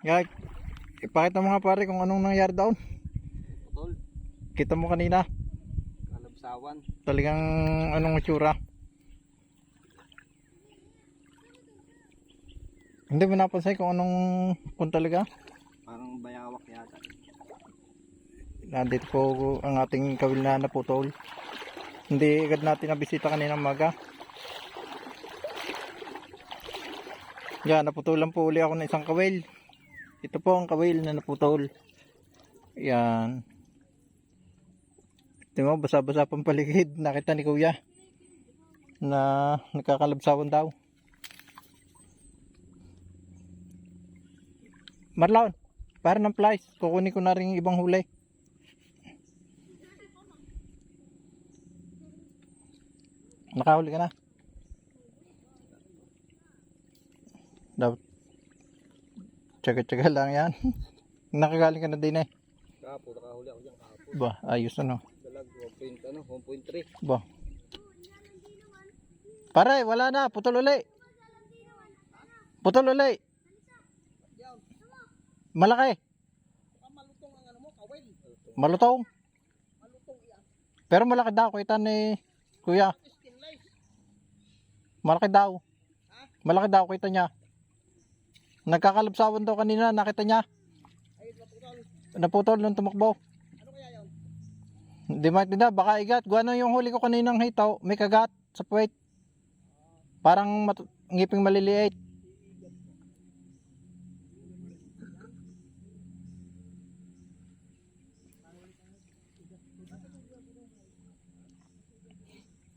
Guys, ipakita mo nga pare kung anong nangyari doon. Putol. Kita mo kanina, Kalabsawan. talagang anong itsura. Hindi mo napansin kung anong kung talaga. Parang bayawak yata. Nandito po ang ating kawil na naputol. Hindi agad natin nabisita kanina maga. Yan, naputulan po uli ako ng isang kawil. Ito po ang kawil na naputol. Yan. Ito mo, basa-basa pang paligid. Nakita ni kuya na nagkakalabsawan daw. Marlon, para ng flies. Kukunin ko na rin yung ibang huli. Nakahuli ka na. Dapat tsaga-tsaga lang yan. Nakagaling ka na din eh. Kapo, nakahuli ako dyan kapo. Ba, ayos ano. Dalag 1. Ano, 1.3. Ba. Pare, wala na. Putol uli. Putol uli. Malaki. Malutong ang ano mo, kawil. Malutong. Malutong yan. Pero malaki daw. Kita ni kuya. Skinless. Malaki daw. Malaki daw. Kita niya. Nagkakalabsawan daw kanina. Nakita niya. Ay, naputol. Naputol nung tumakbo. Ano kaya yun? Hindi maintindihan, baka igat. Guano yung huli ko kaninang hitaw, may kagat sa puwet. Parang ngiping maliliit.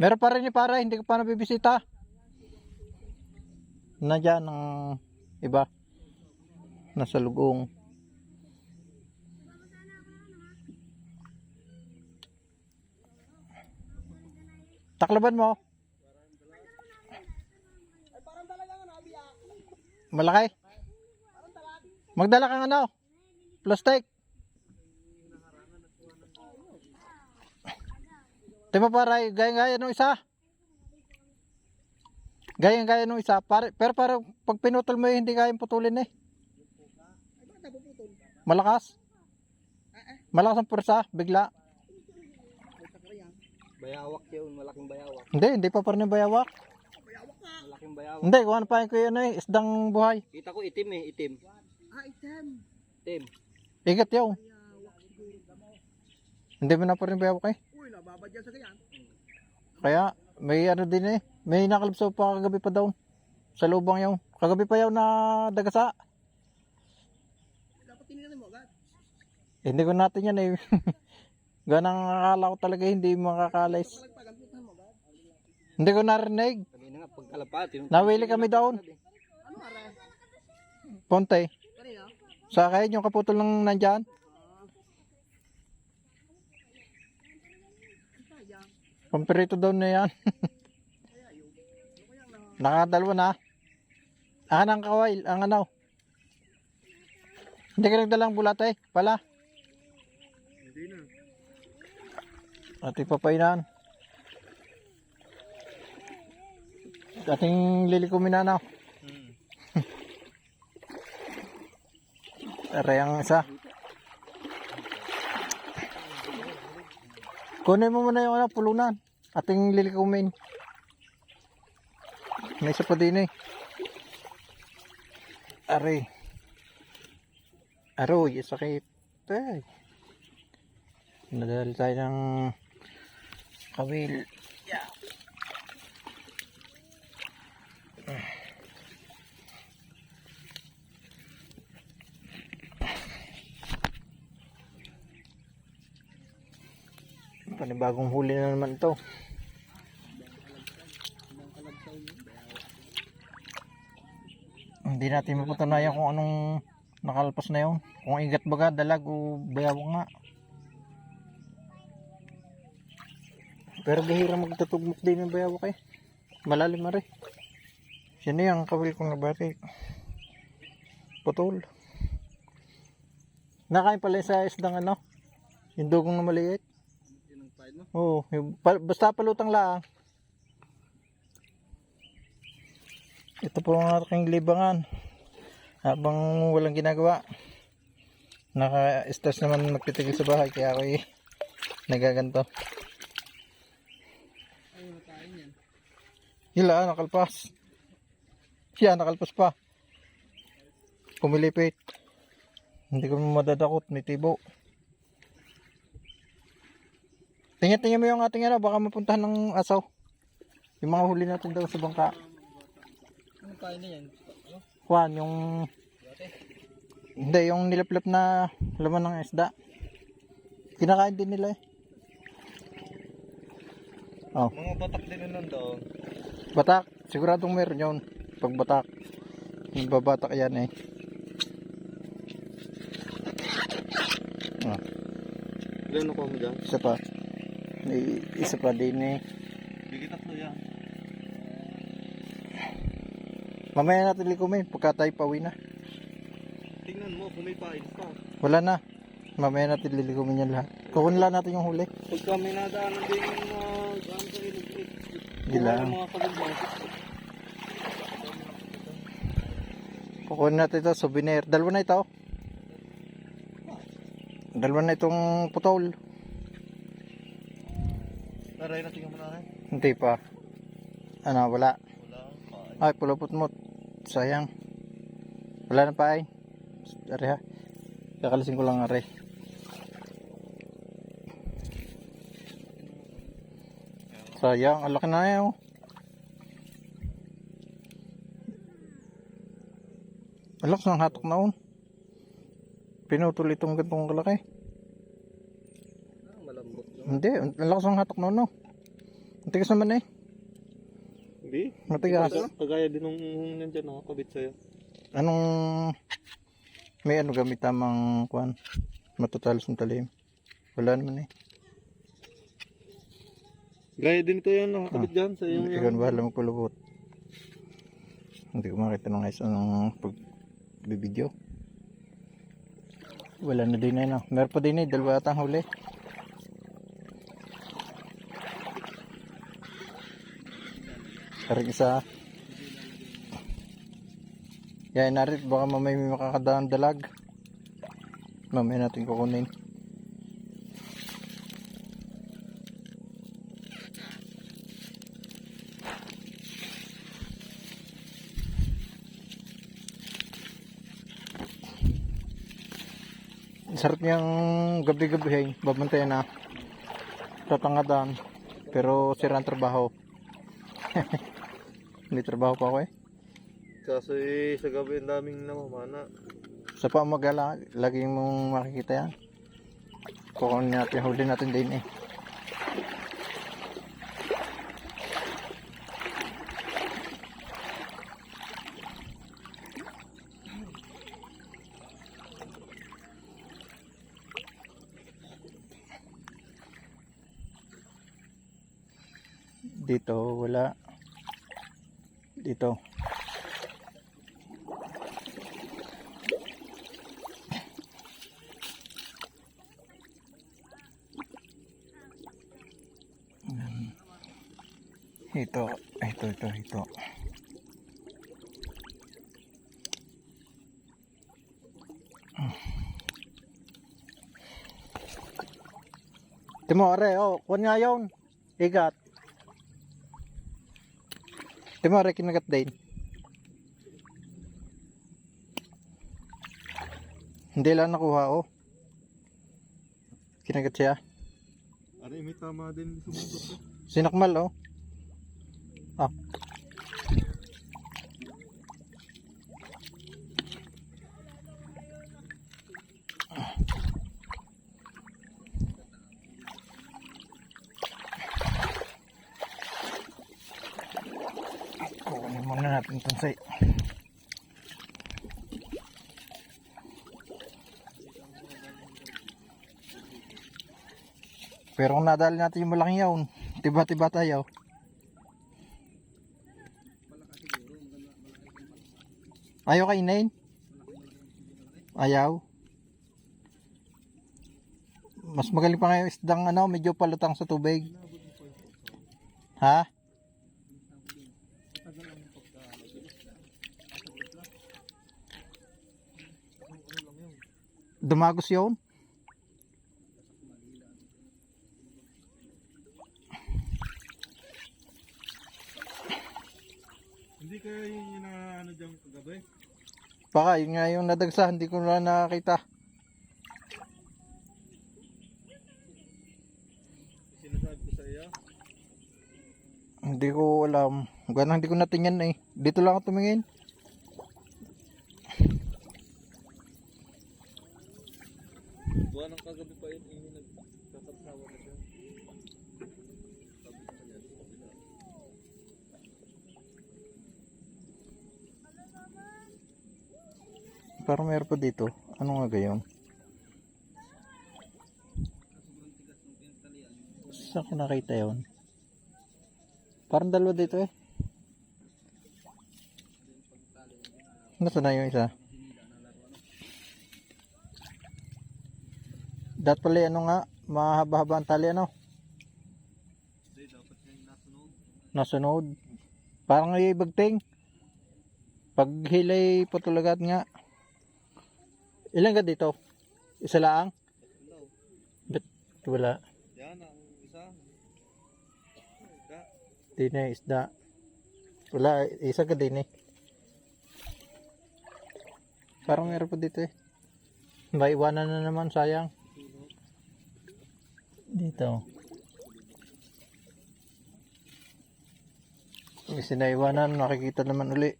Meron pa rin ni para, hindi ko pa nabibisita. Nandiyan ang iba. Nasa lugong. Taklaban mo. Parang. Malaki. Parang. Magdala kang ano? Plastic. Tima para gaya-gaya nung isa. Gaya-gaya nung isa. Pero para pag pinutol mo hindi kayang putulin eh. Malakas. Ah, ah. Malakas ang pursa. Bigla. Bayawak yun, malaking bayawak. Hindi, hindi pa pa rin yung bayawak. Malaking bayawak. Hindi, kuhan pa ko yun eh. Isdang buhay. Kita ko itim eh, itim. Ah, itim. Itim. Igat yun. Bayawak siguro damo. Hindi mo na pa rin bayawak eh. Uy, nababad yan sa ganyan. Kaya may ano din eh. May nakalabsaw pa kagabi pa daw. Sa lubang yung. Kagabi pa yaw na dagasa. Dapat tinignan mo agad. Eh, hindi ko natin yan eh. Ganang akala ko talaga hindi makakalis. Hindi ko narinig. Nawili kami are? Ponte. Sa akin yung kaputol ng nandyan. Pampirito daw na yan. Nakadalwa na. Akan ang kawail. Ang ano. Hindi ka nagdalang bulat eh. Pala. Hindi na. At ipapainan. Ating lilikumin na na. Hmm. Aray ang isa. Kunin mo muna yung ano, pulunan. Ating lilikumin. May isa pa din eh. Aray. Aroy, sakit. Ay. Nadal tayo ng kawil. Yeah. Panibagong huli na naman ito. Hindi natin mapatunayan kung anong nakalpas na yun. Kung igat baga, dalag o bayawang nga. Pero bihira magtatugmok din yung bayawak eh. Malalim na. Yan na yung kawil kong nabati. Putol. Nakain pala sa isdang ano. Yung dugong na maliit. Yun ang pahid mo. Oo, yung, basta palutang lang. Ito po ang aking libangan. Habang walang ginagawa. Naka-stress naman magtitigil sa bahay kaya ako eh nagaganto. Ay, makain yan. Hila, nakalpas. Siya, nakalpas pa. Kumilipit. Hindi ko madadakot, may tibo. Tingnan-tingnan mo yung ating ano, baka mapuntahan ng asaw. Yung mga huli natin daw sa bangka. Ano kain na yan? Juan, yung... Hindi, yung nilaplap na laman ng isda. Kinakain din nila eh. Oh, Mga batak din nun doon. batak. Siguradong meron yun. Pag batak. Yung babatak yan eh. Oh, Ilan ako mo dyan? isa pa. May isa pa din eh. Bigit tatlo yan. Mamaya natin likumin pagka tayo pauwi na. Tingnan mo, kung may pain pa. Wala na. Mamaya natin lilikumin yan lahat. Kukunin lang natin yung huli. Pagka may nadaanan din yung mga kalugmang. Kukunin natin ito, souvenir. Dalawa na ito. Dalawa na itong putol. Taray na tingnan mo na rin. Hindi pa. Ano, wala. Ay, pulupot mo. Sayang. Wala na pa ay. Are ha. Kakalisin ko lang are. Sayang, ang laki na yun. oh. Ang lakas ng hatok na on. Pinutol itong gantong kalaki. Ah, malambot. No? Hindi, ang lakas ng hatok na no. Ang tigas naman eh. Hindi. Matigas. Kagaya din nung nandyan nakakabit sa'yo. Anong may ano gamit tamang kuan matatalos ng talim? Wala naman eh. Gaya din ito yan nakakabit dyan sa iyong na bahala magpulubot. Hindi ko makita ng guys anong pagbibideo. Wala na din eh no. Meron pa din eh, dalawa atang huli. Tarik isa. Yan narit baka mamaya may makakadaan dalag. Mamaya natin kukunin. Sarap niyang gabi-gabi eh. Babantayan na. Tatangadan. Pero sira ang trabaho. Hindi trabaho pa ako eh. Kaso eh, sa gabi ang daming namamana. Sa paumagala, lagi mong makikita yan. Kukunin natin, huli natin din eh. Dito, wala. Dito. Ito, ito, ito, ito. Timore, oh, kuha nga yun. Igat. Timore, kinagat din. Hindi lang nakuha, oh. Kinagat siya. Ano may tama din ko. Sinakmal, oh. Ah. Kukunin muna natin itong say. Pero kung nadali natin yung malaking yawn, tiba-tiba tayo. Ayaw kainin? Ayaw? Mas magaling pa ngayon isdang ano, medyo palutang sa tubig. Ha? Dumagos yun. Hindi kaya yun yung na ano dyan kagabi? Baka yun nga yung nadagsa, hindi ko na nakakita. Sinasabi ko sa iyo. Hindi ko alam. Ganun hindi ko natingnan eh. Dito lang ako tumingin. Buwan ng kagabi pa yun, yung nagkakatawa na siya. Sabi ko kanya, sa kabila. Parang meron pa dito. Ano nga gayon? Saan ko nakita yun? Parang dalawa dito eh. Nasaan na yung isa? Dat pala ano nga, mahaba-haba ang tali ano? Nasunod. Parang ay bagting. Pag hilay patulagat nga. Ilan ka dito? Isa lang? Ba't wala? Yan ang isa. Di na isda. Wala, isa ka din eh. Parang meron pa dito eh. Maiwanan na naman, sayang. Dito. May sinaiwanan, nakikita naman uli.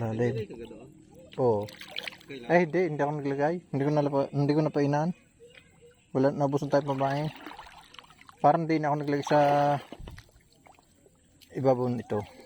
Malalim. Oo. Eh, hindi. Hindi ako naglagay. Hindi ko nalapa, hindi ko napainan. Wala, nabusan tayo babae. Parang hindi na ako naglagay sa ibabaw nito.